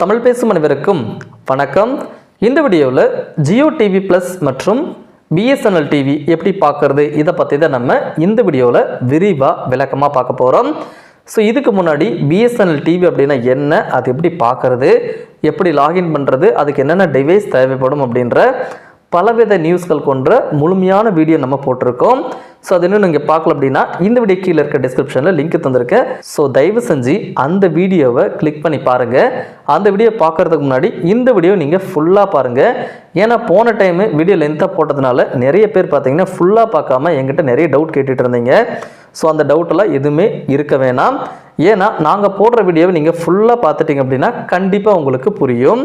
தமிழ் பேசும் அனைவருக்கும் வணக்கம். இந்த வீடியோவில் ஜியோ டிவி ப்ளஸ் மற்றும் பிஎஸ்என்எல் டிவி எப்படி பார்க்குறது இதை பற்றி தான் நம்ம இந்த வீடியோவில் விரிவாக விளக்கமாக பார்க்க போகிறோம் ஸோ இதுக்கு முன்னாடி பிஎஸ்என்எல் டிவி அப்படின்னா என்ன அது எப்படி பார்க்குறது எப்படி லாகின் பண்ணுறது அதுக்கு என்னென்ன டிவைஸ் தேவைப்படும் அப்படின்ற பலவித நியூஸ்கள் கொண்ட முழுமையான வீடியோ நம்ம போட்டிருக்கோம். ஸோ அது இன்னும் நீங்கள் பார்க்கல அப்படின்னா இந்த வீடியோ கீழே இருக்க டிஸ்கிரிப்ஷனில் லிங்க் தந்திருக்கேன் ஸோ தயவு செஞ்சு அந்த வீடியோவை கிளிக் பண்ணி பாருங்கள் அந்த வீடியோ பார்க்குறதுக்கு முன்னாடி இந்த வீடியோ நீங்கள் ஃபுல்லாக பாருங்கள் ஏன்னா போன டைமு வீடியோ லென்த்தாக போட்டதுனால நிறைய பேர் பார்த்தீங்கன்னா ஃபுல்லாக பார்க்காம என்கிட்ட நிறைய டவுட் கேட்டுட்டு இருந்தீங்க. ஸோ அந்த டவுட்டெல்லாம் எதுவுமே இருக்க வேணாம். ஏன்னா நாங்கள் போடுற வீடியோவை நீங்கள் ஃபுல்லாக பார்த்துட்டிங்க அப்படின்னா கண்டிப்பாக உங்களுக்கு புரியும்.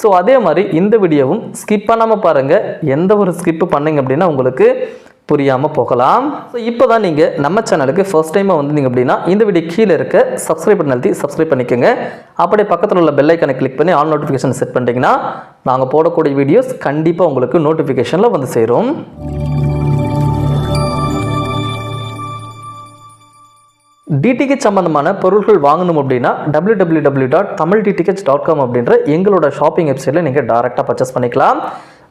ஸோ அதே மாதிரி இந்த வீடியோவும் ஸ்கிப் பண்ணாமல் பாருங்கள் எந்த ஒரு ஸ்கிப் பண்ணிங்க அப்படின்னா உங்களுக்கு புரியாமல் போகலாம். ஸோ இப்போ தான் நீங்கள் நம்ம சேனலுக்கு ஃபர்ஸ்ட் டைமாக வந்தீங்க அப்படின்னா இந்த வீடியோ கீழே இருக்க சப்ஸ்கிரைப் பண்ணி அழுத்தி சப்ஸ்கிரைப் பண்ணிக்கோங்க. அப்படியே பக்கத்தில் உள்ள பெல் ஐக்கனை கிளிக் பண்ணி ஆல் நோட்டிஃபிகேஷன் செட் பண்ணிட்டீங்கன்னா நாங்கள் போடக்கூடிய வீடியோஸ் கண்டிப்பாக உங்களுக்கு நோட்டிஃபிகேஷனில் வந்து சேரும். டிடிஹெச் சம்மந்தமான பொருட்கள் வாங்கணும் அப்படின்னா W W W dot Tamil DTH dot com அப்படின்ற எங்களோட ஷாப்பிங் வெப்சைட்டில் நீங்கள் டேரெக்டாக பர்ச்சேஸ் பண்ணிக்கலாம்.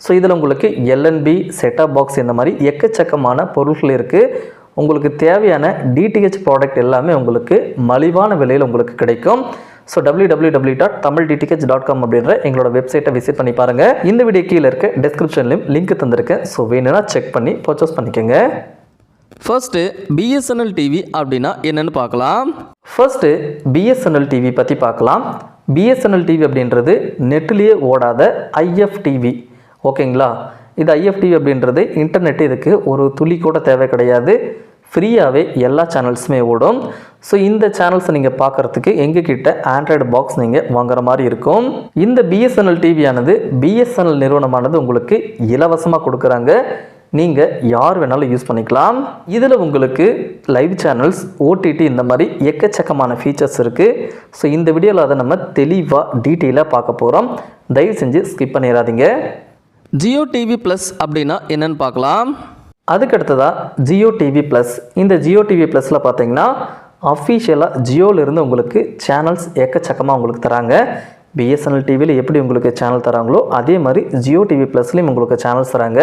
ஸோ இதில் உங்களுக்கு எல்என்பி செட்டப் பாக்ஸ் இந்த மாதிரி எக்கச்சக்கமான பொருட்கள் இருக்குது உங்களுக்கு தேவையான டிடிஹெச் ப்ராடக்ட் எல்லாமே உங்களுக்கு மலிவான விலையில் உங்களுக்கு கிடைக்கும். So W W W dot Tamil DTH dot com அப்படின்ற எங்களோட வெப்சைட்டை விசிட் பண்ணி பாருங்கள் இந்த வீடியோ கீழே இருக்க டிஸ்கிரிப்ஷன்லையும் லிங்க் தந்திருக்கேன். ஸோ வேணும்னா செக் பண்ணி பர்ச்சேஸ் பண்ணிக்கோங்க. ஃபர்ஸ்ட்டு பிஎஸ்என்எல் டிவி அப்படின்னா என்னென்னு பார்க்கலாம். ஃபர்ஸ்ட்டு பிஎஸ்என்எல் டிவி பற்றி பார்க்கலாம். பிஎஸ்என்எல் டிவி அப்படின்றது நெட்லேயே ஓடாத ஐஎஃப் டிவி ஓகேங்களா? இது ஐஎஃப் டிவி அப்படின்றது இன்டர்நெட் இதுக்கு ஒரு துளி கூட தேவை கிடையாது. ஃப்ரீயாகவே எல்லா சேனல்ஸுமே ஓடும். ஸோ இந்த சேனல்ஸை நீங்கள் பார்க்குறதுக்கு எங்ககிட்ட ஆண்ட்ராய்டு பாக்ஸ் நீங்கள் வாங்குற மாதிரி இருக்கும். இந்த பிஎஸ்என்எல் டிவியானது பிஎஸ்என்எல் நிறுவனமானது உங்களுக்கு இலவசமாக கொடுக்குறாங்க. நீங்கள் யார் வேணாலும் யூஸ் பண்ணிக்கலாம். இதில் உங்களுக்கு லைவ் சேனல்ஸ் ஓடிடி இந்த மாதிரி எக்கச்சக்கமான ஃபீச்சர்ஸ் இருக்குது ஸோ இந்த வீடியோவில் அதை நம்ம தெளிவாக டீட்டெயிலாக பார்க்க போகிறோம் தயவு செஞ்சு ஸ்கிப் பண்ணிடாதீங்க. ஜியோ டிவி ப்ளஸ் அப்படின்னா என்னென்னு பார்க்கலாம். அதுக்கு அடுத்ததாக ஜியோ டிவி ப்ளஸ் இந்த ஜியோ டிவி ப்ளஸில் பார்த்தீங்கன்னா அஃபீஷியலாக ஜியோவிலிருந்து உங்களுக்கு சேனல்ஸ் எக்கச்சக்கமாக உங்களுக்கு தராங்க. பிஎஸ்என்எல் டிவியில் எப்படி உங்களுக்கு சேனல் தராங்களோ அதே மாதிரி ஜியோ டிவி ப்ளஸ்லேயும் உங்களுக்கு சேனல்ஸ் தராங்க.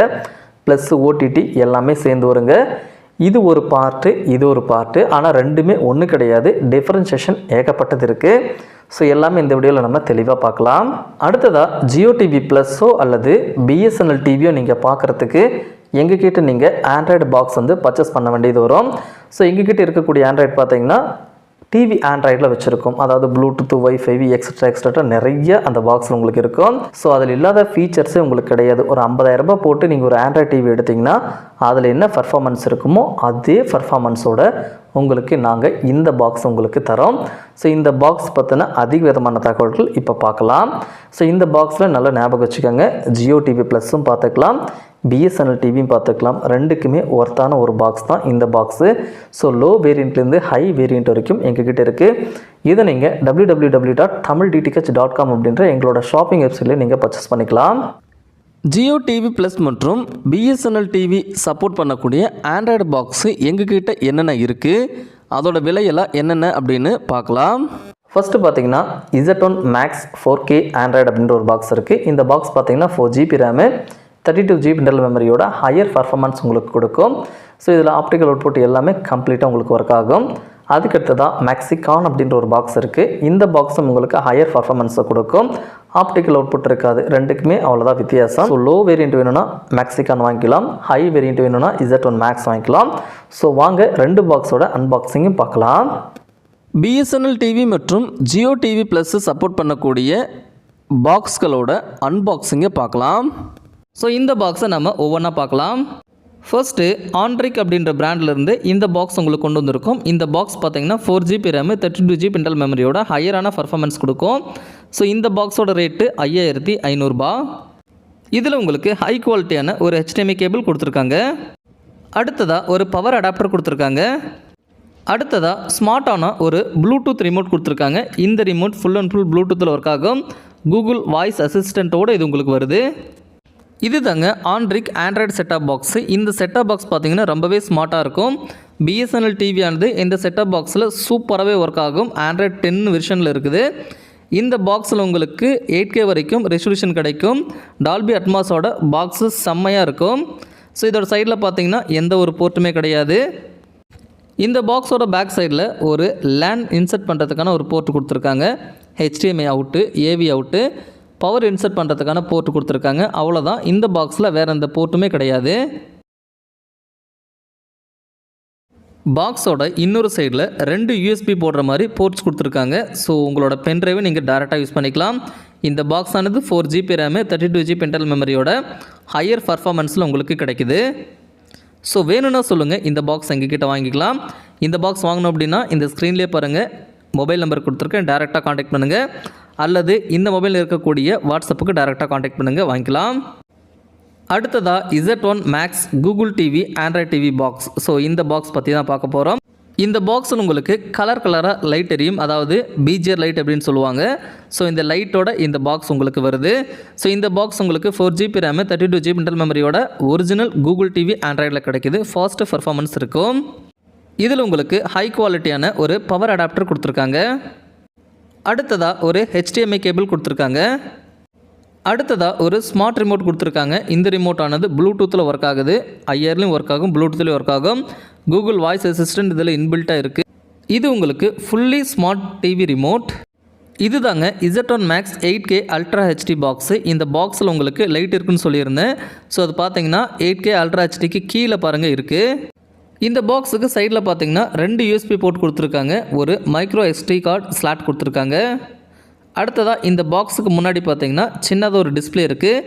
ப்ளஸ் ஓடிடி எல்லாமே சேர்ந்து வருங்க. இது ஒரு பார்ட்டு இது ஒரு பார்ட்டு ஆனால் ரெண்டுமே ஒன்று கிடையாது. டிஃப்ரென்ஷேஷன் ஏகப்பட்டது இருக்குது ஸோ எல்லாமே இந்த வீடியோவில் நம்ம தெளிவாக பார்க்கலாம். அடுத்ததாக ஜியோ டிவி ப்ளஸ்ஸோ அல்லது பிஎஸ்என்எல் டிவியோ நீங்கள் பார்க்குறதுக்கு எங்ககிட்ட நீங்கள் ஆண்ட்ராய்டு பாக்ஸ் வந்து பர்ச்சேஸ் பண்ண வேண்டியது வரும். ஸோ எங்ககிட்ட இருக்கக்கூடிய ஆண்ட்ராய்டு பார்த்தீங்கன்னா டிவி ஆண்ட்ராய்டில் வச்சுருக்கோம். அதாவது ப்ளூடூத் ஒய்ஃபை எக்ஸட்ரா எக்ஸட்ரா நிறைய அந்த பாக்ஸில் உங்களுக்கு இருக்கும். ஸோ அதில் இல்லாத ஃபீச்சர்ஸே உங்களுக்கு கிடையாது. ஒரு 50000 ரூபாய் போட்டு நீங்கள் ஒரு ஆண்ட்ராய்ட் டிவி எடுத்திங்கன்னா அதில் என்ன பர்ஃபார்மன்ஸ் இருக்குமோ அதே பர்ஃபார்மன்ஸோட உங்களுக்கு நாங்கள் இந்த பாக்ஸ் உங்களுக்கு தரோம். ஸோ இந்த பாக்ஸ் பற்றின அதிக விதமான தகவல்கள் இப்போ பார்க்கலாம். ஸோ இந்த பாக்ஸில் நல்லா ஞாபகம் வச்சுக்கோங்க. ஜியோ டிவி ப்ளஸ்ஸும் பார்த்துக்கலாம். பிஎஸ்என்எல் டிவியும் பார்த்துக்கலாம். ரெண்டுக்குமே ஒர்த்தான ஒரு பாக்ஸ் தான் இந்த பாக்ஸு ஸோ லோ வேரியண்ட்லேருந்து ஹை வேரியண்ட் வரைக்கும் எங்ககிட்ட இருக்குது இதை நீங்கள் W W W dot Tamil DTH dot com அப்படின்ற எங்களோட ஷாப்பிங் வெப்சைட்லேயே நீங்கள் பர்ச்சேஸ் பண்ணிக்கலாம். ஜியோ டிவி ப்ளஸ் மற்றும் பிஎஸ்என்எல் டிவி சப்போர்ட் பண்ணக்கூடிய ஆண்ட்ராய்டு பாக்ஸு எங்ககிட்ட என்னென்ன இருக்குது அதோட விலையெல்லாம் என்னென்ன அப்படின்னு பார்க்கலாம். ஃபஸ்ட்டு பார்த்தீங்கன்னா Z one max four K Android அப்படின்ற ஒரு பாக்ஸ் இருக்குது இந்த பாக்ஸ் பார்த்தீங்கன்னா four GB RAM thirty two GB internal மெமரியோட higher performance உங்களுக்கு கொடுக்கும். ஸோ இதில் ஆப்டிக்கல் அவுட்புட் எல்லாமே கம்ப்ளீட்டாக உங்களுக்கு ஒர்க் ஆகும். அதுக்கடுத்ததாக மேக்ஸிகான் அப்படின்ற ஒரு பாக்ஸ் இருக்குது இந்த பாக்ஸும் உங்களுக்கு ஹையர் பர்ஃபார்மன்ஸை கொடுக்கும். ஆப்டிக்கல் அவுட்புட் இருக்காது. ரெண்டுக்குமே அவ்வளோதான் வித்தியாசம். ஸோ லோ வேரியண்ட் வேணும்னா மேக்ஸிகான் வாங்கிக்கலாம். ஹை வேரியண்ட் வேணும்னா இசட் ஒன் மேக்ஸ் வாங்கிக்கலாம். ஸோ வாங்க ரெண்டு பாக்ஸோட அன்பாக்சிங்கும் பார்க்கலாம். பிஎஸ்என்எல் டிவி மற்றும் ஜியோ டிவி ப்ளஸ்ஸு சப்போர்ட் பண்ணக்கூடிய பாக்ஸ்களோட அன்பாக்சிங்கை பார்க்கலாம். ஸோ இந்த பாக்ஸை நம்ம ஒவ்வொன்றா பார்க்கலாம். ஃபர்ஸ்ட்டு ஆண்ட்ரிக் அப்படின்ற பிராண்ட்லேருந்து இந்த பாக்ஸ் உங்களுக்கு கொண்டு வந்திருக்கும். இந்த பாக்ஸ் பார்த்தீங்கன்னா four GB RAM thirty two GB internal மெமரியோட ஹையரான பர்ஃபார்மன்ஸ் கொடுக்கும். ஸோ இந்த பாக்ஸோட ரேட்டு ஐயாயிரத்தி ஐநூறுரூபா இதில் உங்களுக்கு ஹை குவாலிட்டியான ஒரு ஹெச்டிஎம்ஐ கேபிள் கொடுத்துருக்காங்க. அடுத்ததாக ஒரு பவர் அடாப்டர் கொடுத்துருக்காங்க. அடுத்ததாக ஸ்மார்ட்டான ஒரு ப்ளூடூத் ரிமோட் கொடுத்துருக்காங்க. இந்த ரிமோட் ஃபுல் அண்ட் ஃபுல் ப்ளூடூத்தில் ஒர்க் ஆகும். கூகுள் வாய்ஸ் அசிஸ்டண்ட்டோடு இது உங்களுக்கு வருது. இது தாங்க ஆண்ட்ரிக் ஆண்ட்ராய்டு செட்டாப் பாக்ஸு இந்த செட்டாப் பாக்ஸ் பார்த்தீங்கன்னா ரொம்பவே ஸ்மார்ட்டாக இருக்கும். பிஎஸ்என்எல் டிவியானது இந்த செட்டாப் பாக்ஸில் சூப்பராகவே ஒர்க் ஆகும். ஆண்ட்ராய்டு டென் வெர்ஷனில் இருக்குது. இந்த பாக்ஸில் உங்களுக்கு எயிட் கே வரைக்கும் ரெசல்யூஷன் கிடைக்கும். டால்பி அட்மாஸோட பாக்ஸு செம்மையாக இருக்கும். ஸோ இதோட சைடில் பார்த்தீங்கன்னா எந்த ஒரு போர்ட்டுமே கிடையாது. இந்த பாக்ஸோட பேக் சைடில் ஒரு லேண்ட் இன்சர்ட் பண்ணுறதுக்கான ஒரு போர்ட் கொடுத்துருக்காங்க. HDMI out AV out power insert பண்ணுறதுக்கான போர்ட் கொடுத்துருக்காங்க. அவ்வளோதான் இந்த பாக்ஸில் வேறு எந்த போர்ட்டுமே கிடையாது. பாக்ஸோட இன்னொரு சைடில் ரெண்டு யூஎஸ்பி போடுற மாதிரி போர்ட்ஸ் கொடுத்துருக்காங்க. ஸோ உங்களோட பென் ட்ரைவை நீங்கள் டேரெக்டாக யூஸ் பண்ணிக்கலாம். இந்த பாக்ஸ் ஆனது four GB RAM thirty two GB internal மெமரியோட higher பர்ஃபார்மன்ஸில் உங்களுக்கு கிடைக்குது. ஸோ வேணும்னா சொல்லுங்கள் இந்த பாக்ஸ் எங்ககிட்ட வாங்கிக்கலாம். இந்த பாக்ஸ் வாங்கணும் அப்படின்னா இந்த ஸ்க்ரீன்லேயே பாருங்கள் மொபைல் நம்பர் கொடுத்துருக்கேன் டேரெக்டாக காண்டாக்ட் பண்ணுங்கள் அல்லது இந்த மொபைலில் இருக்கக்கூடிய வாட்ஸ்அப்புக்கு டேரெக்டாக காண்டாக்ட் பண்ணுங்கள் வாங்கிக்கலாம். அடுத்ததாக Z one max Google TV Android TV box so இந்த பாக்ஸ் பற்றி தான் பார்க்க போகிறோம் இந்த பாக்ஸில் உங்களுக்கு கலர் கலராக லைட் எரியும். அதாவது பீஜியர் லைட் அப்படின்னு சொல்லுவாங்க. ஸோ இந்த லைட்டோட இந்த பாக்ஸ் உங்களுக்கு வருது. ஸோ இந்த பாக்ஸ் உங்களுக்கு four GB RAM thirty two GB internal மெமரியோட original Google TV ஆண்ட்ராய்டில் கிடைக்குது. ஃபாஸ்ட்டு பர்ஃபார்மன்ஸ் இருக்கும். இதில் உங்களுக்கு ஹை குவாலிட்டியான ஒரு பவர் அடாப்டர் கொடுத்துருக்காங்க. அடுத்ததாக ஒரு ஹெச்டிஎம்ஐ கேபிள் கொடுத்துருக்காங்க. அடுத்ததாக ஒரு ஸ்மார்ட் ரிமோட் கொடுத்துருக்காங்க. இந்த ரிமோட் ஆனது ப்ளூடூத்தில் ஒர்க் ஆகுது. ஐயர்லேயும் ஒர்க் ஆகும் ப்ளூடூத்லேயும் ஒர்க் ஆகும். கூகுள் வாய்ஸ் அசிஸ்டன்ட் இதில் இன்பில்ட்டாக இருக்குது இது உங்களுக்கு ஃபுல்லி ஸ்மார்ட் டிவி ரிமோட் இது தாங்க Z one max eight K ultra HD box இந்த பாக்ஸில் உங்களுக்கு லைட் இருக்குன்னு சொல்லியிருந்தேன். ஸோ அது பார்த்தீங்கன்னா எயிட் கே அல்ட்ரா ஹெச்டிக்கு கீழே பாருங்கள் இருக்குது இந்த பாக்ஸுக்கு சைடில் பார்த்தீங்கன்னா ரெண்டு யூஎஸ்பி போர்ட் கொடுத்துருக்காங்க. ஒரு மைக்ரோ எஸ்டி கார்டு ஸ்லாட் கொடுத்துருக்காங்க. அடுத்ததாக இந்த பாக்ஸுக்கு முன்னாடி பார்த்தீங்கன்னா சின்னதாக ஒரு டிஸ்ப்ளே இருக்குது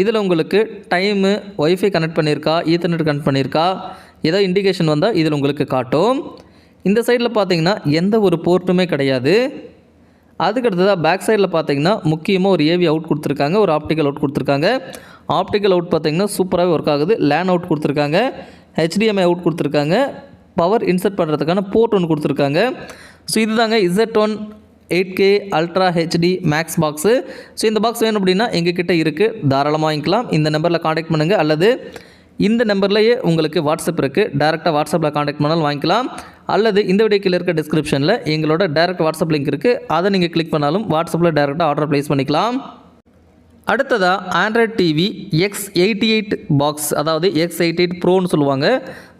இதில் உங்களுக்கு டைமு ஒய்ஃபை கனெக்ட் பண்ணியிருக்கா ஈத்தர்நெட் கனெக்ட் பண்ணியிருக்கா ஏதோ இண்டிகேஷன் வந்தால் இதில் உங்களுக்கு காட்டும். இந்த சைடில் பார்த்தீங்கன்னா எந்த ஒரு போர்ட்டுமே கிடையாது. அதுக்கு அடுத்ததாக பேக் சைடில் பார்த்தீங்கன்னா முக்கியமாக ஒரு ஏவி அவுட் கொடுத்துருக்காங்க ஒரு ஆப்டிக்கல் அவுட் கொடுத்துருக்காங்க. ஆப்டிக்கல் அவுட் பார்த்தீங்கன்னா சூப்பராகவே ஒர்க் ஆகுது. லேன் அவுட் கொடுத்துருக்காங்க. ஹெச்டிஎம்ஐ அவுட் கொடுத்துருக்காங்க. பவர் இன்சர்ட் பண்ணுறதுக்கான போர்ட் ஒன்று கொடுத்துருக்காங்க. ஸோ இதுதாங்க Z one eight K ultra HD max box so இந்த பாக்ஸ் வேணும் அப்படின்னா எங்ககிட்ட இருக்குது தாராளமாக வாங்கிக்கலாம். இந்த நம்பரில் காண்டாக்ட் பண்ணுங்கள் அல்லது இந்த நம்பர்லேயே உங்களுக்கு வாட்ஸ்அப் இருக்குது டேரெக்டாக வாட்ஸ்அப்பில் காண்டாக்ட் பண்ணாலும் வாங்கிக்கலாம். அல்லது இந்த வீடியோக்கில் இருக்க டிஸ்கிரிப்ஷனில் எங்களோட டேரெக்ட் வாட்ஸ்அப் லிங்க் இருக்குது அதை நீங்கள் கிளிக் பண்ணாலும் வாட்ஸ்அப்பில் டேரெக்டாக ஆர்டர் ப்ளேஸ் பண்ணிக்கலாம். அடுத்ததாக Android TV X eighty eight box அதாவது எக்ஸ் எயிட்டி எயிட் ப்ரோன்னு சொல்லுவாங்க.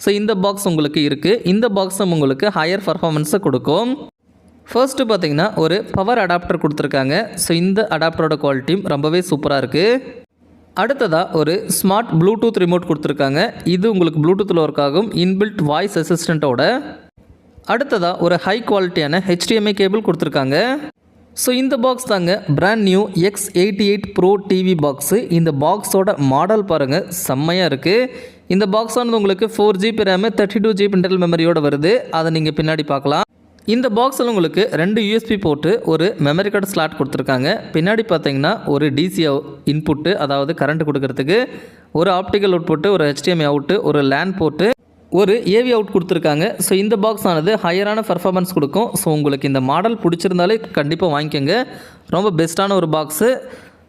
ஸோ இந்த பாக்ஸ் உங்களுக்கு இருக்குது இந்த பாக்ஸும் உங்களுக்கு ஹையர் பர்ஃபார்மன்ஸை கொடுக்கும். ஃபர்ஸ்ட்டு பார்த்தீங்கன்னா ஒரு பவர் அடாப்டர் கொடுத்துருக்காங்க. ஸோ இந்த அடாப்டரோட குவாலிட்டியும் ரொம்பவே சூப்பராக இருக்குது அடுத்ததாக ஒரு ஸ்மார்ட் ப்ளூடூத் ரிமோட் கொடுத்துருக்காங்க. இது உங்களுக்கு ப்ளூடூத்தில் ஒர்க் ஆகும். இன்பில்ட் வாய்ஸ் அசிஸ்டண்ட்டோட அடுத்ததாக ஒரு ஹை குவாலிட்டியான ஹெச்டிஎம்ஐ கேபிள் கொடுத்துருக்காங்க. ஸோ இந்த பாக்ஸ் தாங்க brand new X eighty eight pro TV box இந்த பாக்ஸோட மாடல் பாருங்கள் செம்மையாக இருக்குது இந்த பாக்ஸானது உங்களுக்கு four GB RAM thirty two GB internal மெமரியோட வருது. அதை நீங்கள் பின்னாடி பார்க்கலாம். இந்த பாக்ஸில் உங்களுக்கு ரெண்டு யூஎஸ்பி போட்டு ஒரு மெமரி கார்டு ஸ்லாட் கொடுத்துருக்காங்க. பின்னாடி பார்த்தீங்கன்னா ஒரு டிசி இன்புட்டு அதாவது கரண்ட் கொடுக்கறதுக்கு ஒரு ஆப்டிக்கல் அவுட்புட்டு ஒரு ஹெச்டிஎம்ஐ அவுட்டு ஒரு லேண்ட் போட்டு ஒரு ஏவி அவுட் கொடுத்துருக்காங்க. ஸோ இந்த பாக்ஸ் ஆனது ஹையரான பர்ஃபார்மன்ஸ் கொடுக்கும். ஸோ உங்களுக்கு இந்த மாடல் பிடிச்சிருந்தாலே கண்டிப்பாக வாங்கிக்கோங்க. ரொம்ப பெஸ்ட்டான ஒரு பாக்ஸு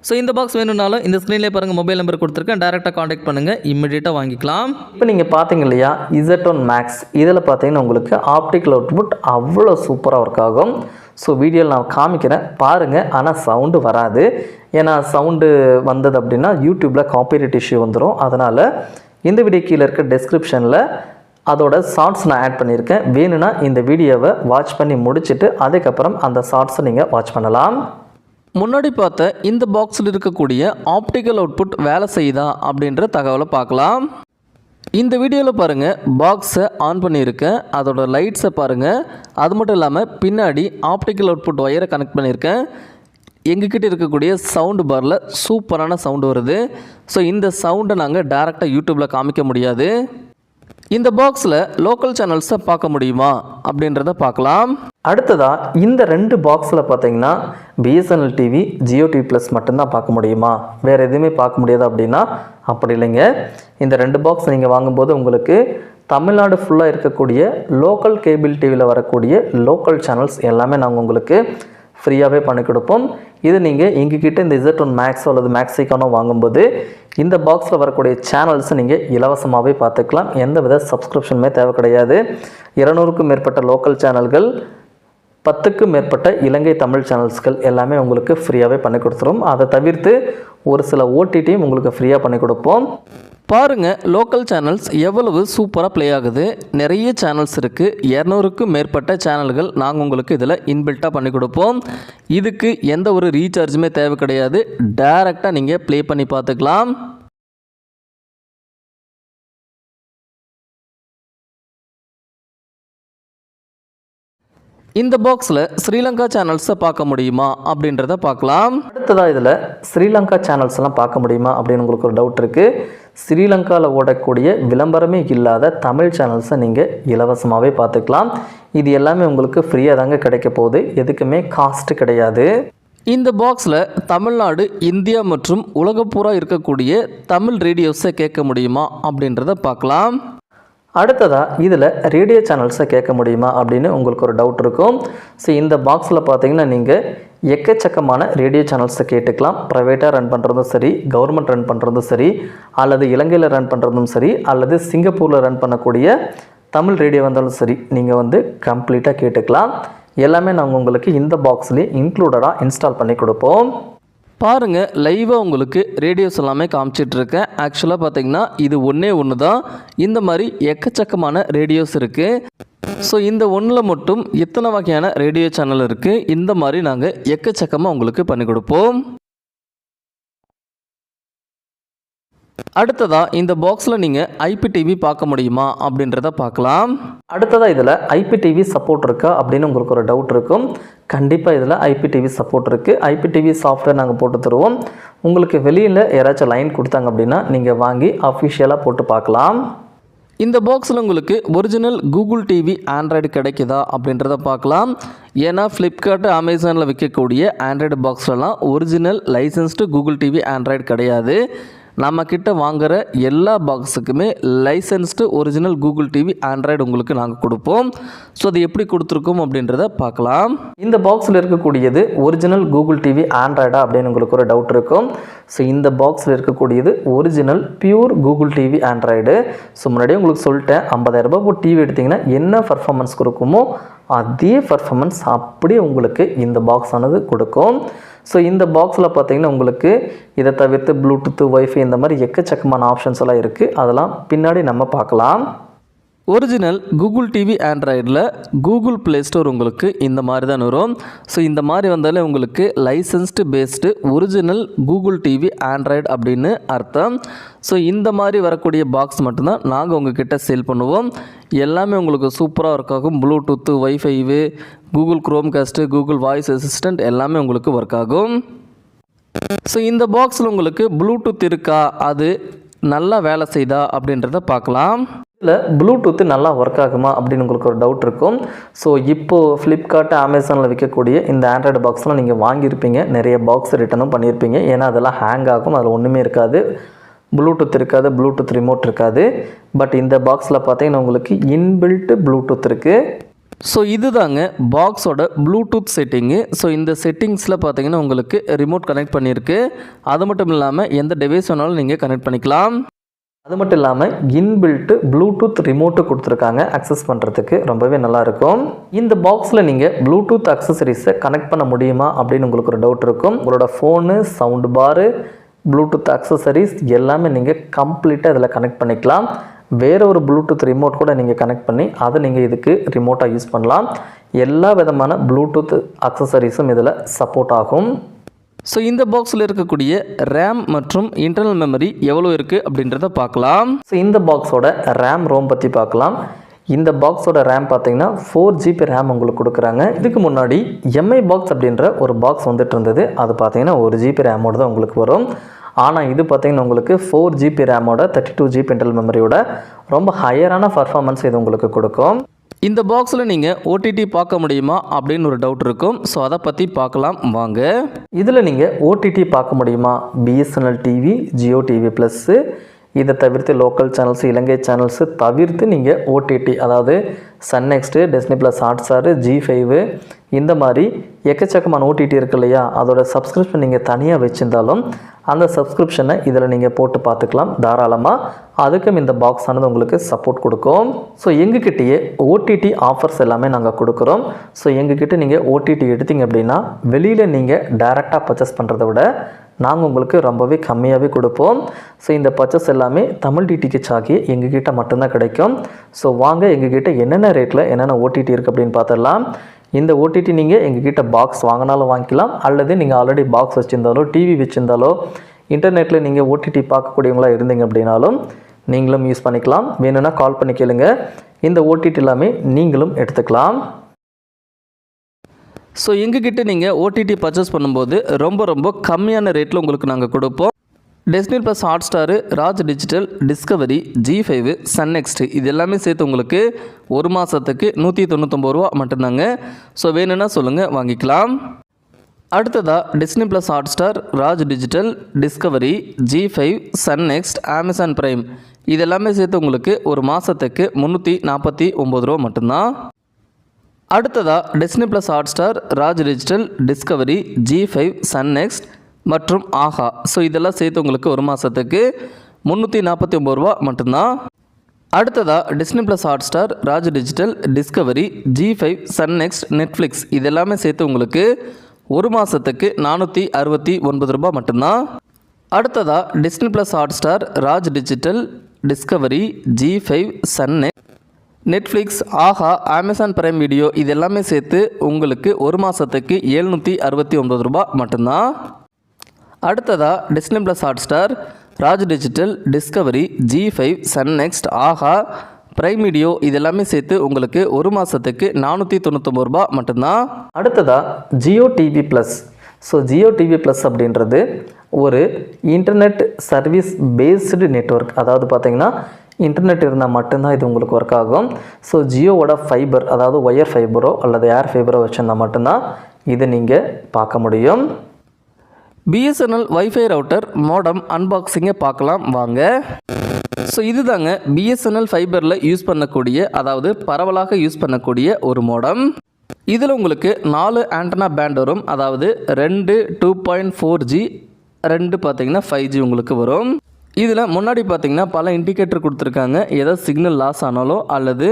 ஸோ இந்த பாக்ஸ் வேணும்னாலும் இந்த ஸ்க்ரீன்லேயே பாருங்கள் மொபைல் நம்பர் கொடுத்துருக்கேன். டேரெக்டாக காண்டாக்ட் பண்ணுங்கள் இம்மிடியேட்டாக வாங்கிக்கலாம். இப்போ நீங்கள் பார்த்தீங்க இல்லையா இசட் ஒன் மேக்ஸ் இதில் பார்த்தீங்கன்னா உங்களுக்கு ஆப்டிக்கல் அவுட்புட் அவ்வளோ சூப்பராக ஒர்க் ஆகும். ஸோ வீடியோவில் நான் காமிக்கிறேன். பாருங்கள் ஆனால் சவுண்டு வராது. ஏன்னா சவுண்டு வந்தது அப்படின்னா யூடியூப்பில் காப்பிரைட் இஷ்யூ வந்துடும் அதனால் இந்த வீடியோ கீழே இருக்க டெஸ்கிரிப்ஷனில் அதோட ஷார்ட்ஸ் நான் ஆட் பண்ணியிருக்கேன். வேணும்னா இந்த வீடியோவை வாட்ச் பண்ணி முடிச்சுட்டு அதுக்கப்புறம் அந்த ஷார்ட்ஸை நீங்கள் வாட்ச் பண்ணலாம். முன்னாடி பார்த்த இந்த பாக்ஸில் இருக்கக்கூடிய ஆப்டிக்கல் அவுட்புட் வேலை செய்யுதா அப்படின்ற தகவலை பார்க்கலாம். இந்த வீடியோவில் பாருங்கள் பாக்ஸை ஆன் பண்ணியிருக்கேன். அதோடய லைட்ஸை பாருங்கள் அது மட்டும் இல்லாமல் பின்னாடி ஆப்டிக்கல் அவுட்புட் ஒயரை கனெக்ட் பண்ணியிருக்கேன். எங்ககிட்ட இருக்கக்கூடிய சவுண்டு பாரில் சூப்பரான சவுண்டு வருது. ஸோ இந்த சவுண்டை நாங்கள் டேரெக்டாக யூடியூப்பில் காமிக்க முடியாது. இந்த பாக்ஸில் லோக்கல் சேனல்ஸை பார்க்க முடியுமா? அப்படின்றத பார்க்கலாம். அடுத்ததாக இந்த ரெண்டு பாக்ஸில் பார்த்தீங்கன்னா BSNL TV Jio TV plus மட்டும்தான் பார்க்க முடியுமா? வேறு எதுவுமே பார்க்க முடியாது அப்படின்னா அப்படி இல்லைங்க. இந்த ரெண்டு பாக்ஸ் நீங்கள் வாங்கும்போது உங்களுக்கு தமிழ்நாடு ஃபுல்லாக இருக்கக்கூடிய லோக்கல் கேபிள் டிவியில் வரக்கூடிய லோக்கல் சேனல்ஸ் எல்லாமே நாங்கள் உங்களுக்கு ஃப்ரீயாகவே பண்ணி கொடுப்போம். இது நீங்கள் எங்ககிட்ட இந்த இசட் ஒன் மேக்ஸோ அல்லது மேக்ஸிக்கானோ வாங்கும்போது இந்த பாக்ஸில் வரக்கூடிய சேனல்ஸை நீங்கள் இலவசமாகவே பார்த்துக்கலாம். எந்த வித சப்ஸ்கிரிப்ஷனுமே தேவை கிடையாது. இருநூறுக்கும் மேற்பட்ட லோக்கல் சேனல்கள் பத்துக்கும் மேற்பட்ட இலங்கை தமிழ் சேனல்ஸ்கள் எல்லாமே உங்களுக்கு ஃப்ரீயாகவே பண்ணி கொடுத்துரும். அதை தவிர்த்து ஒரு சில ஓடிடியும் உங்களுக்கு ஃப்ரீயாக பண்ணி கொடுப்போம். பாருங்கள் லோக்கல் சேனல்ஸ் எவ்வளவு சூப்பராக ப்ளே ஆகுது. நிறைய சேனல்ஸ் இருக்குது இரநூறுக்கும் மேற்பட்ட சேனல்கள் நாங்கள் உங்களுக்கு இதில் இன்பில்ட்டாக பண்ணி கொடுப்போம். இதுக்கு எந்த ஒரு ரீசார்ஜுமே தேவை கிடையாது. டைரெக்டாக நீங்கள் ப்ளே பண்ணி பார்த்துக்கலாம். இந்த பாக்ஸில் ஸ்ரீலங்கா சேனல்ஸை பார்க்க முடியுமா அப்படின்றத பார்க்கலாம். அடுத்ததாக இதில் ஸ்ரீலங்கா சேனல்ஸ்லாம் பார்க்க முடியுமா அப்படின்னு உங்களுக்கு ஒரு டவுட் இருக்குது ஸ்ரீலங்காவில் ஓடக்கூடிய விளம்பரமே இல்லாத தமிழ் சேனல்ஸை நீங்கள் இலவசமாகவே பார்த்துக்கலாம். இது எல்லாமே உங்களுக்கு ஃப்ரீயாக தாங்க கிடைக்க போகுது. எதுக்குமே காஸ்ட் கிடையாது. இந்த பாக்ஸில் தமிழ்நாடு இந்தியா மற்றும் உலகப்பூரா இருக்கக்கூடிய தமிழ் ரேடியோஸை கேட்க முடியுமா அப்படின்றத பார்க்கலாம். அடுத்ததாக இதில் ரேடியோ சேனல்ஸை கேட்க முடியுமா அப்படின்னு உங்களுக்கு ஒரு டவுட் இருக்கும். ஸோ இந்த பாக்ஸில் பார்த்தீங்கன்னா நீங்கள் எக்கச்சக்கமான ரேடியோ சேனல்ஸை கேட்டுக்கலாம். ப்ரைவேட்டாக ரன் பண்ணுறதும் சரி கவர்மெண்ட் ரன் பண்ணுறதும் சரி அல்லது இலங்கையில் ரன் பண்ணுறதும் சரி அல்லது சிங்கப்பூரில் ரன் பண்ணக்கூடிய தமிழ் ரேடியோ வந்தாலும் சரி நீங்கள் வந்து கம்ப்ளீட்டாக கேட்டுக்கலாம். எல்லாமே நாங்கள் உங்களுக்கு இந்த பாக்ஸ்லேயே இன்க்ளூடடாக இன்ஸ்டால் பண்ணி கொடுப்போம். பாருங்கள் லைவாக உங்களுக்கு ரேடியோஸ் எல்லாமே காமிச்சிட்ருக்கேன். ஆக்சுவலாக பார்த்தீங்கன்னா இது ஒன்றே ஒன்று தான். இந்த மாதிரி எக்கச்சக்கமான ரேடியோஸ் இருக்குது ஸோ இந்த ஒன்றில் மட்டும் எத்தனை வகையான ரேடியோ சேனல் இருக்குது இந்த மாதிரி நாங்கள் எக்கச்சக்கமாக உங்களுக்கு பண்ணி கொடுப்போம். அடுத்ததாக இந்த பாக்ஸில் நீங்கள் ஐபிடிவி பார்க்க முடியுமா அப்படின்றத பார்க்கலாம். அடுத்ததாக இதில் ஐபிடிவி சப்போர்ட் இருக்கா அப்படின்னு உங்களுக்கு ஒரு டவுட் இருக்கும். கண்டிப்பாக இதில் ஐபிடிவி சப்போர்ட் இருக்குது ஐபிடிவி சாஃப்ட்வேர் நாங்கள் போட்டு தருவோம். உங்களுக்கு வெளியில் யாராச்சும் லைன் கொடுத்தாங்க அப்படின்னா நீங்கள் வாங்கி அஃபிஷியலாக போட்டு பார்க்கலாம். இந்த பாக்ஸில் உங்களுக்கு ஒரிஜினல் கூகுள் டிவி ஆண்ட்ராய்டு கிடைக்குதா அப்படின்றத பார்க்கலாம். ஏன்னா ஃப்ளிப்கார்ட் அமேசானில் விற்கக்கூடிய Android பாக்ஸ்லலாம் original licensed Google TV Android கிடையாது. நம்ம கிட்ட எல்லா பாக்ஸுக்குமே licensed original Google TV Android உங்களுக்கு நாங்கள் கொடுப்போம். ஸோ அது எப்படி கொடுத்துருக்கோம் அப்படின்றத பார்க்கலாம். இந்த பாக்ஸில் இருக்கக்கூடியது ஒரிஜினல் கூகுள் டிவி ஆண்ட்ராய்டா அப்படின்னு உங்களுக்கு ஒரு டவுட் இருக்கும். ஸோ இந்த பாக்ஸில் இருக்கக்கூடியது original pure Google TV Android so முன்னாடியே உங்களுக்கு சொல்லிட்டேன் ஐம்பதாயிரம் ரூபாய் போட்டு டிவி எடுத்திங்கன்னா என்ன பர்ஃபார்மன்ஸ் கொடுக்குமோ அதே பர்ஃபார்மன்ஸ் அப்படியே உங்களுக்கு இந்த பாக்ஸ் ஆனது கொடுக்கும். ஸோ இந்த பாக்ஸில் பார்த்தீங்கன்னா உங்களுக்கு இதை தவிர்த்து ப்ளூடூத்து ஒய்ஃபை இந்த மாதிரி எக்கச்சக்கமான ஆப்ஷன்ஸ் எல்லாம் இருக்குது அதெல்லாம் பின்னாடி நம்ம பார்க்கலாம். ஒரிஜினல் கூகுள் டிவி ஆண்ட்ராய்டில் கூகுள் ப்ளே ஸ்டோர் உங்களுக்கு இந்த மாதிரி தான் வரும். ஸோ இந்த மாதிரி வந்தாலே உங்களுக்கு licensed based original Google TV Android அப்படின்னு அர்த்தம். ஸோ இந்த மாதிரி வரக்கூடிய பாக்ஸ் மட்டும்தான் நாங்கள் உங்ககிட்ட சேல் பண்ணுவோம். எல்லாமே உங்களுக்கு சூப்பராக ஒர்க் ஆகும் Bluetooth WiFi Google Chromecast Google voice assistant எல்லாமே உங்களுக்கு ஒர்க் ஆகும் ஸோ இந்த பாக்ஸில் உங்களுக்கு ப்ளூடூத் இருக்கா? அது நல்லா வேலை செய்தா? அப்படின்றத பார்க்கலாம். இதில் ப்ளூடூத்து நல்லா ஒர்க் ஆகுமா அப்படின்னு உங்களுக்கு ஒரு டவுட் இருக்கும். ஸோ இப்போது ஃப்ளிப்கார்ட் அமேசானில் விற்கக்கூடிய இந்த ஆண்ட்ராய்டு பாக்ஸ்லாம் நீங்கள் வாங்கியிருப்பீங்க. நிறைய பாக்ஸ் ரிட்டர்னும் பண்ணியிருப்பீங்க. ஏன்னா அதெல்லாம் ஹேங் ஆகும். அதில் ஒன்றுமே இருக்காது. ப்ளூடூத் இருக்காது. ப்ளூடூத் ரிமோட் இருக்காது. பட் இந்த பாக்ஸில் பார்த்தீங்கன்னா உங்களுக்கு இன்பில்ட்டு ப்ளூடூத் இருக்குது ஸோ இதுதாங்க பாக்ஸோட ப்ளூடூத் செட்டிங்கு ஸோ இந்த செட்டிங்ஸில் பார்த்தீங்கன்னா உங்களுக்கு ரிமோட் கனெக்ட் பண்ணியிருக்கு. அது மட்டும் இல்லாமல் எந்த டிவைஸ் வேணாலும் நீங்கள் கனெக்ட் பண்ணிக்கலாம். அது மட்டும் இல்லாமல் இன்பில்ட்டு ப்ளூடூத் ரிமோட்டு கொடுத்துருக்காங்க. அக்சஸ் பண்ணுறதுக்கு ரொம்பவே நல்லாயிருக்கும். இந்த பாக்ஸில் நீங்கள் ப்ளூடூத் அக்சசரிஸை கனெக்ட் பண்ண முடியுமா அப்படின்னு உங்களுக்கு ஒரு டவுட் இருக்கும். உங்களோட phone sound bar Bluetooth accessories எல்லாமே நீங்கள் கம்ப்ளீட்டாக இதில் கனெக்ட் பண்ணிக்கலாம். வேறு ஒரு ப்ளூடூத் ரிமோட் கூட நீங்கள் கனெக்ட் பண்ணி அதை நீங்கள் இதுக்கு ரிமோட்டாக யூஸ் பண்ணலாம். எல்லா விதமான ப்ளூடூத் அக்சசரிஸும் இதில் சப்போர்ட் ஆகும். ஸோ இந்த பாக்ஸில் இருக்கக்கூடிய ரேம் மற்றும் இன்டர்னல் மெமரி எவ்வளோ இருக்குது அப்படின்றத பார்க்கலாம். ஸோ இந்த பாக்ஸோட ரேம் ரோம் பற்றி பார்க்கலாம். இந்த பாக்ஸோட ரேம் பார்த்தீங்கன்னா ஃபோர் ஜிபி ரேம் உங்களுக்கு கொடுக்குறாங்க. இதுக்கு முன்னாடி எம்ஐ பாக்ஸ் அப்படின்ற ஒரு பாக்ஸ் வந்துட்டு இருந்தது. அது பார்த்தீங்கன்னா ஒரு ஜிபி ரேமோட தான் உங்களுக்கு வரும். ஆனால் இது பார்த்தீங்கன்னா உங்களுக்கு ஃபோர் ஜிபி ரேமோட தேர்ட்டி டூ ஜிபி இன்டர்னல் மெமரியோட ரொம்ப ஹையரான பர்ஃபார்மன்ஸ் இது உங்களுக்கு கொடுக்கும். இந்த பாக்ஸில் நீங்கள் ஓடிடி பார்க்க முடியுமா அப்படின்னு ஒரு டவுட் இருக்கும். ஸோ அதை பற்றி பார்க்கலாம். வாங்க. இதில் நீங்கள் ஓடிடி பார்க்க முடியுமா? BSNL TV Jio TV plus இதை தவிர்த்து லோக்கல் சேனல்ஸ் இலங்கை சேனல்ஸு தவிர்த்து நீங்கள் ஓடிடி அதாவது Sun next Disney plus Hotstar Zee five இந்த மாதிரி எக்கச்சக்கமான ஓடிடி இருக்கு இல்லையா? அதோட சப்ஸ்கிரிப்ஷன் நீங்கள் தனியாக வச்சுருந்தாலும் அந்த சப்ஸ்கிரிப்ஷனை இதில் நீங்கள் போட்டு பார்த்துக்கலாம். தாராளமாக அதுக்கும் இந்த பாக்ஸ் ஆனது உங்களுக்கு சப்போர்ட் கொடுக்கும். ஸோ எங்ககிட்டயே ஓடிடி ஆஃபர்ஸ் எல்லாமே நாங்கள் கொடுக்குறோம். ஸோ எங்ககிட்ட நீங்கள் ஓடிடி எடுத்தீங்க அப்படின்னா வெளியில் நீங்கள் டைரெக்டாக பர்ச்சேஸ் பண்ணுறத விட நாங்கள் உங்களுக்கு ரொம்பவே கம்மியாகவே கொடுப்போம். ஸோ இந்த பர்ச்சேஸ் எல்லாமே தமிழ் டிடிஹெச் ஆகி எங்ககிட்ட மட்டும்தான் கிடைக்கும். ஸோ வாங்க எங்ககிட்ட என்னென்ன ரேட்டில் என்னென்ன ஓடிடி இருக்குது அப்படின்னு பார்த்துடலாம். இந்த ஓடிடி நீங்கள் எங்ககிட்ட பாக்ஸ் வாங்கினாலும் வாங்கிக்கலாம். அல்லது நீங்கள் ஆல்ரெடி பாக்ஸ் வச்சுருந்தாலோ டிவி வச்சுருந்தாலோ இன்டர்நெட்டில் நீங்கள் ஓடிடி பார்க்கக்கூடியவங்களா இருந்தீங்க அப்படின்னாலும் நீங்களும் யூஸ் பண்ணிக்கலாம். வேணும்னா கால் பண்ணி கேளுங்க. இந்த ஓடிடி எல்லாமே நீங்களும் எடுத்துக்கலாம். ஸோ எங்ககிட்ட நீங்கள் ஓடிடி பர்ச்சேஸ் பண்ணும்போது ரொம்ப ரொம்ப கம்மியான ரேட்டில் உங்களுக்கு நாங்கள் கொடுப்போம். Disney plus Hotstar Raj digital Discovery Zee five Sun next இது எல்லாமே சேர்த்து உங்களுக்கு ஒரு மாதத்துக்கு நூற்றி தொண்ணூத்தொம்பது ரூபா மட்டும்தாங்க. ஸோ வேணும்னா சொல்லுங்கள் வாங்கிக்கலாம். அடுத்ததாக Disney plus Hotstar Raj digital Discovery Zee five Sun next Amazon prime இது எல்லாமே சேர்த்து உங்களுக்கு ஒரு மாதத்துக்கு முந்நூற்றி நாற்பத்தி ஒம்பது ரூபா மட்டும்தான். அடுத்ததாக Disney plus Hotstar Raj digital Discovery Zee five Sun next மற்றும் ஆஹா ஸோ இதெல்லாம் சேர்த்து உங்களுக்கு ஒரு மாதத்துக்கு முந்நூற்றி நாற்பத்தி ஒம்பது ரூபா மட்டும்தான். அடுத்ததாக Disney plus Hotstar Raj digital Discovery Zee five Sun next Netflix இது எல்லாமே சேர்த்து உங்களுக்கு ஒரு மாதத்துக்கு நானூற்றி அறுபத்தி ஒன்பது ரூபாய் மட்டும்தான். அடுத்ததாக Disney plus Hotstar Raj digital Discovery Zee five Sun next Netflix Aha Amazon prime video இது எல்லாமே சேர்த்து உங்களுக்கு ஒரு மாதத்துக்கு எழுநூற்றி அறுபத்தி ஒன்பது ரூபாய் மட்டும்தான். அடுத்ததாக Disney plus Hotstar Raj digital Discovery Zee five Sun next Aha prime video இது எல்லாமே சேர்த்து உங்களுக்கு ஒரு மாதத்துக்கு நானூற்றி தொண்ணூத்தொம்பது ரூபாய் மட்டும்தான். அடுத்ததாக Jio TV plus so Jio TV plus அப்படின்றது ஒரு இன்டர்நெட் சர்வீஸ் பேஸ்டு நெட்வொர்க் அதாவது பார்த்தீங்கன்னா இன்டர்நெட் இருந்தால் மட்டும்தான் இது உங்களுக்கு ஒர்க் ஆகும். ஸோ ஜியோவோட ஃபைபர் அதாவது ஒயர் ஃபைபரோ அல்லது ஏர் ஃபைபரோ வச்சுருந்தால் மட்டும்தான் இதை நீங்கள் பார்க்க முடியும். பிஎஸ்என்எல் வைஃபை ரவுட்டர் மோடம் அன்பாக்சிங்கை பார்க்கலாம். வாங்க. ஸோ இதுதாங்க பிஎஸ்என்எல் ஃபைபரில் யூஸ் பண்ணக்கூடிய அதாவது பரவலாக யூஸ் பண்ணக்கூடிய ஒரு மோடம் இதில் உங்களுக்கு நாலு ஆண்டனா பேண்ட் வரும். அதாவது ரெண்டு டூ பாயிண்ட் ஃபோர் ஜி ரெண்டு பார்த்தீங்கன்னா ஃபைவ் ஜி உங்களுக்கு வரும். இதில் முன்னாடி பார்த்தீங்கன்னா பல இண்டிகேட்டர் கொடுத்துருக்காங்க. ஏதாவது சிக்னல் லாஸ் ஆனாலோ அல்லது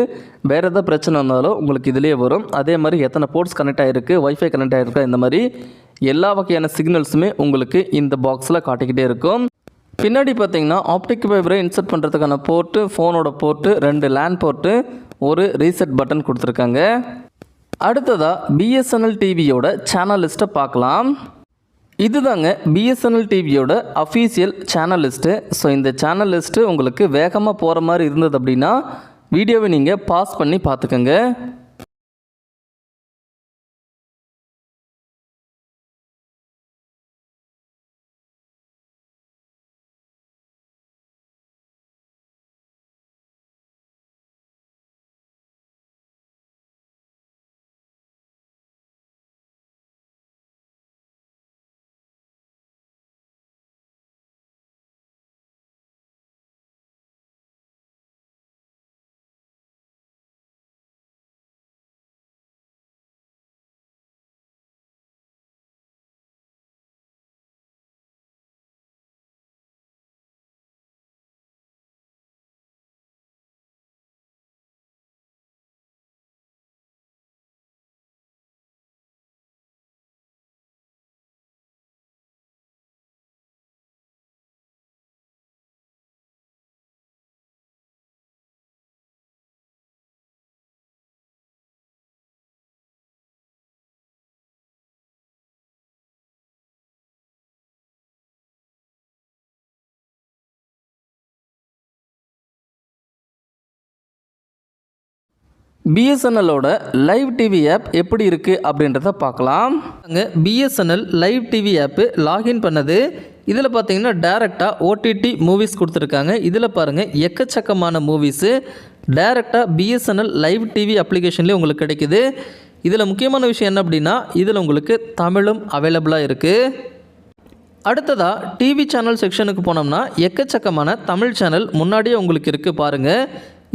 வேறு எதாவது பிரச்சனை வந்தாலோ உங்களுக்கு இதிலேயே வரும். அதே மாதிரி எத்தனை போர்ட்ஸ் கனெக்ட் ஆகிருக்கு ஒய்ஃபை கனெக்ட் ஆகிருக்கா இந்த மாதிரி எல்லா வகையான சிக்னல்ஸுமே உங்களுக்கு இந்த பாக்ஸில் காட்டிக்கிட்டே இருக்கும். பின்னாடி பார்த்தீங்கன்னா ஆப்டிக் ஃபைபரை இன்சர்ட் பண்ணுறதுக்கான போர்ட்டு ஃபோனோட போர்ட்டு ரெண்டு லேண்ட் போர்ட்டு ஒரு ரீசெட் பட்டன் கொடுத்துருக்காங்க. அடுத்ததாக பிஎஸ்என்எல் டிவியோட சேனல் லிஸ்ட்டை பார்க்கலாம். இதுதாங்க பிஎஸ்என்எல் டிவியோட அஃபீஷியல் சேனல் லிஸ்ட்டு ஸோ இந்த சேனல் லிஸ்ட்டு உங்களுக்கு வேகமாக போகிற மாதிரி இருந்தது அப்படின்னா வீடியோவை நீங்கள் பாஸ் பண்ணி பார்த்துக்கோங்க. பிஎஸ்என்எல்லோட லைவ் டிவி ஆப் எப்படி இருக்குது அப்படின்றத பார்க்கலாம். அங்கே BSNL live TV app login பண்ணது. இதில் பார்த்தீங்கன்னா டேரெக்டாக ஓடிடி மூவிஸ் கொடுத்துருக்காங்க. இதில் பாருங்கள் எக்கச்சக்கமான மூவிஸு டேரெக்டாக பிஎஸ்என்எல் லைவ் டிவி அப்ளிகேஷன்லேயே உங்களுக்கு கிடைக்குது. இதில் முக்கியமான விஷயம் என்ன அப்படின்னா இதில் உங்களுக்கு தமிழும் அவைலபிளாக இருக்குது அடுத்ததாக டிவி சேனல் செக்ஷனுக்கு போனோம்னா எக்கச்சக்கமான தமிழ் சேனல் முன்னாடியே உங்களுக்கு இருக்குது பாருங்கள்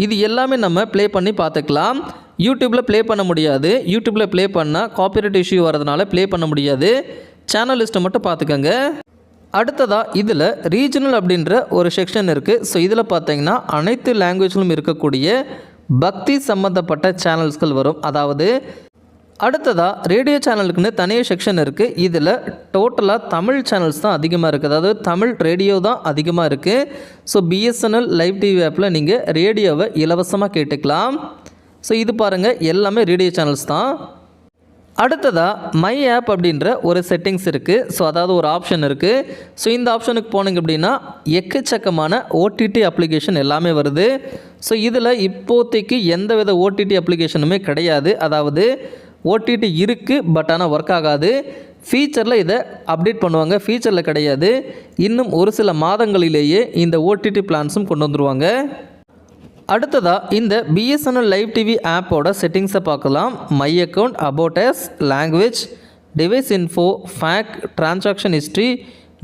இது எல்லாமே நம்ம ப்ளே பண்ணி பார்த்துக்கலாம். யூடியூப்பில் ப்ளே பண்ண முடியாது. யூடியூப்பில் ப்ளே பண்ணால் காப்பிரைட் இஷ்யூ வரதுனால ப்ளே பண்ண முடியாது. சேனல் லிஸ்ட்டை மட்டும் பார்த்துக்கோங்க. அடுத்ததாக இதில் ரீஜனல் அப்படின்ற ஒரு செக்ஷன் இருக்குது ஸோ இதில் பார்த்தீங்கன்னா அனைத்து லாங்குவேஜிலும் இருக்கக்கூடிய பக்தி சம்மந்தப்பட்ட சேனல்ஸ்கள் வரும். அதாவது அடுத்ததாக ரேடியோ சேனலுக்குன்னு தனியாக செக்ஷன் இருக்குது இதில் டோட்டலாக தமிழ் சேனல்ஸ் தான் அதிகமாக இருக்குது அதாவது தமிழ் ரேடியோ தான் அதிகமாக இருக்குது ஸோ பிஎஸ்என்எல் லைவ் டிவி ஆப்பில் நீங்கள் ரேடியோவை இலவசமாக கேட்டுக்கலாம். ஸோ இது பாருங்கள் எல்லாமே ரேடியோ சேனல்ஸ் தான். அடுத்ததாக மை ஆப் அப்படின்ற ஒரு செட்டிங்ஸ் இருக்குது ஸோ அதாவது ஒரு ஆப்ஷன் இருக்குது ஸோ இந்த ஆப்ஷனுக்கு போனீங்க அப்படின்னா எக்கச்சக்கமான ஓடிடி அப்ளிகேஷன் எல்லாமே வருது. ஸோ இதில் இப்போதைக்கு எந்த வித ஓடிடி அப்ளிகேஷனுமே கிடையாது. அதாவது ஓடிடி இருக்குது பட் ஆனால் ஒர்க் ஆகாது. ஃபீச்சரில் இதை அப்டேட் பண்ணுவாங்க. ஃபீச்சரில் கிடையாது. இன்னும் ஒரு சில மாதங்களிலேயே இந்த ஓடிடி பிளான்ஸும் கொண்டு வந்துருவாங்க. அடுத்ததாக இந்த பிஎஸ்என்எல் லைவ் டிவி ஆப்போட செட்டிங்ஸை பார்க்கலாம். My account about us language device info FAQ transaction history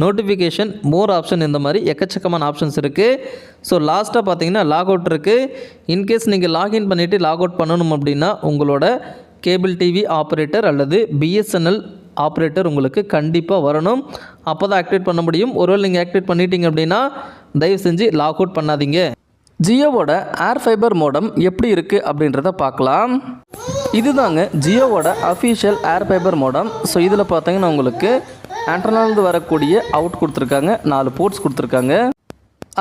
notification more option இந்த மாதிரி எக்கச்சக்கமான ஆப்ஷன்ஸ் இருக்குது ஸோ லாஸ்ட்டாக பார்த்தீங்கன்னா லாக் அவுட் இருக்குது இன்கேஸ் நீங்கள் லாகின் பண்ணிவிட்டு லாக் அவுட் பண்ணணும் அப்படின்னா உங்களோட கேபிள் டிவி ஆப்ரேட்டர் அல்லது பிஎஸ்என்எல் ஆப்ரேட்டர் உங்களுக்கு கண்டிப்பாக வரணும். அப்போ தான் ஆக்டிவேட் பண்ண முடியும். ஒருவேளை நீங்கள் ஆக்டிவேட் பண்ணிட்டீங்க அப்படின்னா தயவு செஞ்சு லாக் அவுட் பண்ணாதீங்க. ஜியோவோட ஏர் ஃபைபர் மோடம் எப்படி இருக்குது அப்படின்றத பார்க்கலாம். இதுதாங்க ஜியோவோட official air fibre modem so இதில் பார்த்தீங்கன்னா உங்களுக்கு ஆண்டர்னாலிருந்து வரக்கூடிய அவுட் கொடுத்துருக்காங்க. நாலு போர்ட்ஸ் கொடுத்துருக்காங்க.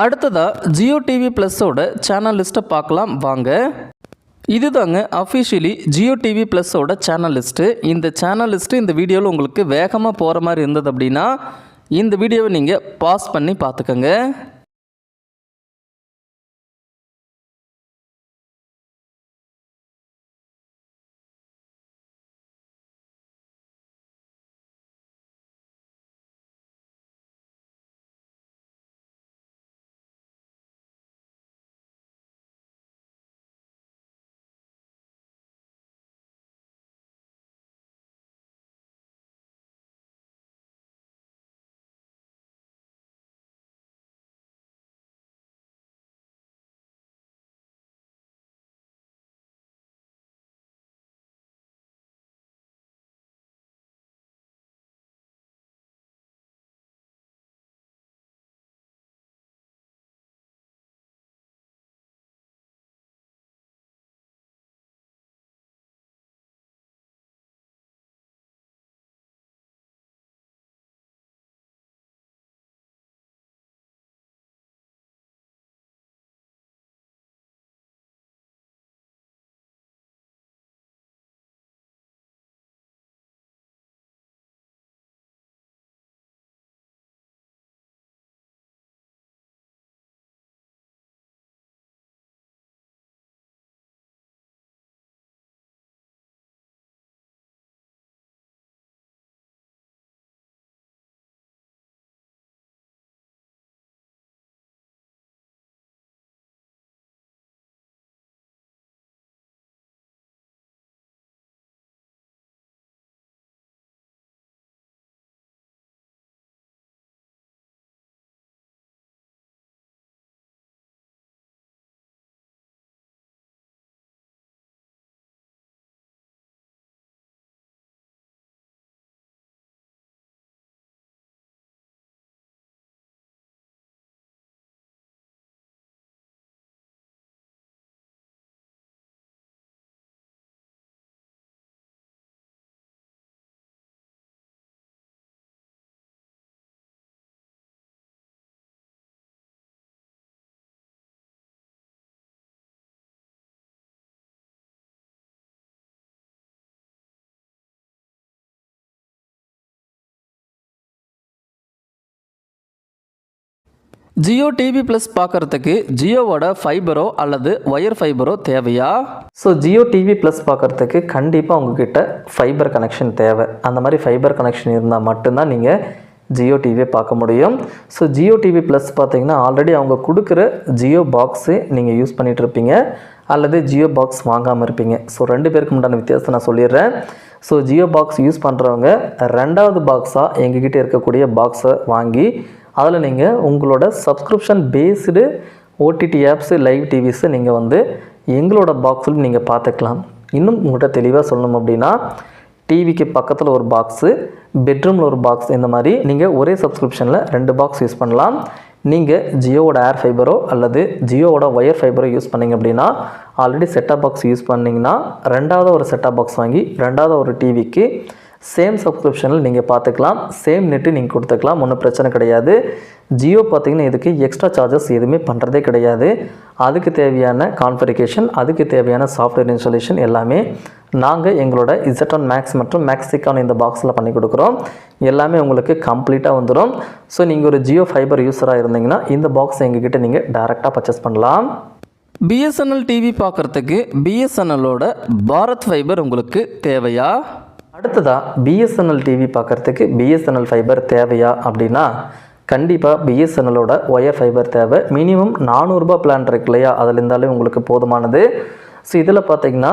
அடுத்ததாக ஜியோ டிவி ப்ளஸோட சேனல் லிஸ்ட்டை பார்க்கலாம். வாங்க. இதுதாங்க அஃபிஷியலி ஜியோ டிவி ப்ளஸோட சேனல் லிஸ்ட்டு இந்த சேனல் லிஸ்ட்டு இந்த வீடியோவில் உங்களுக்கு வேகமாக போகிற மாதிரி இருந்தது அப்படின்னா இந்த வீடியோவை நீங்கள் பாஸ் பண்ணி பார்த்துக்கோங்க. ஜியோ டிவி ப்ளஸ் பார்க்குறதுக்கு ஜியோவோட ஃபைபரோ அல்லது ஒயர் ஃபைபரோ தேவையா? ஸோ ஜியோ டிவி ப்ளஸ் பார்க்குறதுக்கு கண்டிப்பாக உங்ககிட்ட ஃபைபர் கனெக்ஷன் தேவை. அந்த மாதிரி ஃபைபர் கனெக்ஷன் இருந்தால் மட்டும்தான் நீங்கள் ஜியோ டிவியை பார்க்க முடியும். ஸோ ஜியோ டிவி ப்ளஸ் பார்த்தீங்கன்னா ஆல்ரெடி அவங்க கொடுக்குற ஜியோ பாக்ஸு நீங்கள் யூஸ் பண்ணிகிட்ருப்பீங்க அல்லது ஜியோ பாக்ஸ் வாங்காமல் இருப்பீங்க. ஸோ ரெண்டு பேருக்கு உண்டான வித்தியாசத்தை நான் சொல்லிடுறேன். ஸோ ஜியோ பாக்ஸ் யூஸ் பண்ணுறவங்க ரெண்டாவது பாக்ஸாக எங்ககிட்ட இருக்கக்கூடிய பாக்ஸை வாங்கி அதில் நீங்கள் உங்களோட subscription based OTT apps live TVs நீங்கள் வந்து எங்களோட பாக்ஸில் நீங்கள் பார்த்துக்கலாம் இன்னும் உங்கள்கிட்ட தெளிவாக சொல்லணும் அப்படின்னா டிவிக்கு பக்கத்தில் ஒரு பாக்ஸு பெட்ரூமில் ஒரு பாக்ஸ் இந்த மாதிரி நீங்கள் ஒரே சப்ஸ்கிரிப்ஷனில் ரெண்டு பாக்ஸ் யூஸ் பண்ணலாம். நீங்கள் ஜியோவோட ஏர் ஃபைபரோ அல்லது ஜியோவோட ஒயர் ஃபைபரோ யூஸ் பண்ணீங்க அப்படின்னா ஆல்ரெடி செட்டாப் பாக்ஸ் யூஸ் பண்ணிங்கன்னா ரெண்டாவது ஒரு செட்டாப் பாக்ஸ் வாங்கி ரெண்டாவது ஒரு டிவிக்கு சேம் சப்ஸ்கிரிப்ஷனில் நீங்கள் பார்த்துக்கலாம். சேம் நெட்டு நீங்கள் கொடுத்துக்கலாம். ஒன்றும் பிரச்சனை கிடையாது. ஜியோ பார்த்தீங்கன்னா இதுக்கு எக்ஸ்ட்ரா சார்ஜஸ் எதுவுமே பண்ணுறதே கிடையாது. அதுக்கு தேவையான கான்ஃபரிகேஷன் அதுக்கு தேவையான சாஃப்ட்வேர் இன்ஸ்டாலேஷன் எல்லாமே நாங்கள் எங்களோட இசட்டான் மேக்ஸ் மற்றும் மேக்ஸிக்கான இந்த பாக்ஸில் பண்ணி கொடுக்குறோம். எல்லாமே உங்களுக்கு கம்ப்ளீட்டாக வந்துடும் ஸோ நீங்கள் ஒரு ஜியோ ஃபைபர் யூஸராக இருந்தீங்கன்னா இந்த பாக்ஸ் எங்ககிட்ட நீங்கள் டேரெக்டாக பர்ச்சேஸ் பண்ணலாம். பிஎஸ்என்எல் டிவி பார்க்குறதுக்கு பிஎஸ்என்எல்லோட பாரத் ஃபைபர் உங்களுக்கு தேவையா? அடுத்ததாக பிஎஸ்என்எல் டிவி பார்க்குறதுக்கு பிஎஸ்என்எல் ஃபைபர் தேவையா அப்படின்னா கண்டிப்பாக பிஎஸ்என்எல்லோட ஒயர் ஃபைபர் தேவை. மினிமம் நானூறுரூபா பிளான் இருக்கு இல்லையா? அதில் இருந்தாலே உங்களுக்கு போதுமானது. ஸோ இதில் பார்த்தீங்கன்னா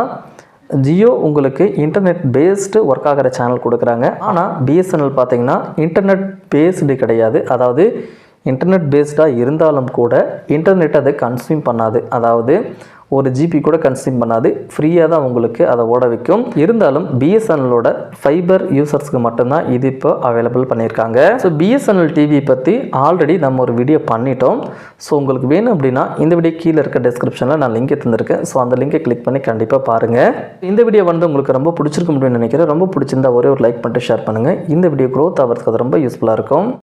ஜியோ உங்களுக்கு இன்டர்நெட் பேஸ்டு ஒர்க் ஆகிற சேனல் கொடுக்குறாங்க. ஆனால் பிஎஸ்என்எல் பார்த்தீங்கன்னா இன்டர்நெட் பேஸ்டு கிடையாது. அதாவது இன்டர்நெட் பேஸ்டாக இருந்தாலும் கூட இன்டர்நெட் அதை கன்சியூம் பண்ணாது. அதாவது ஒரு ஜிபி கூட கன்சியூம் பண்ணாது. ஃப்ரீயாக தான் உங்களுக்கு அதை ஓட வைக்கும். இருந்தாலும் பிஎஸ்என்எலோட ஃபைபர் யூசர்ஸ்க்கு மட்டும்தான் இது இப்போ அவைலபிள் பண்ணியிருக்காங்க. ஸோ பிஎஸ்என்எல் டிவி பற்றி ஆல்ரெடி நம்ம ஒரு வீடியோ பண்ணிட்டோம். ஸோ உங்களுக்கு வேணும் அப்படின்னா இந்த வீடியோ கீழே இருக்க டிஸ்கிரிப்ஷனில் நான் லிங்க் தந்திருக்கேன். ஸோ அந்த லிங்கை கிளிக் பண்ணி கண்டிப்பாக பாருங்கள் இந்த வீடியோ வந்து உங்களுக்கு ரொம்ப பிடிச்சிருக்கும் அப்படின்னு நினைக்கிறேன். ரொம்ப பிடிச்சிருந்தா ஒரே ஒரு லைக் பண்ணிட்டு ஷேர் பண்ணுங்கள் இந்த வீடியோ க்ரோத் ஆகிறதுக்கு அது ரொம்ப யூஸ்ஃபுல்லாக இருக்கும்.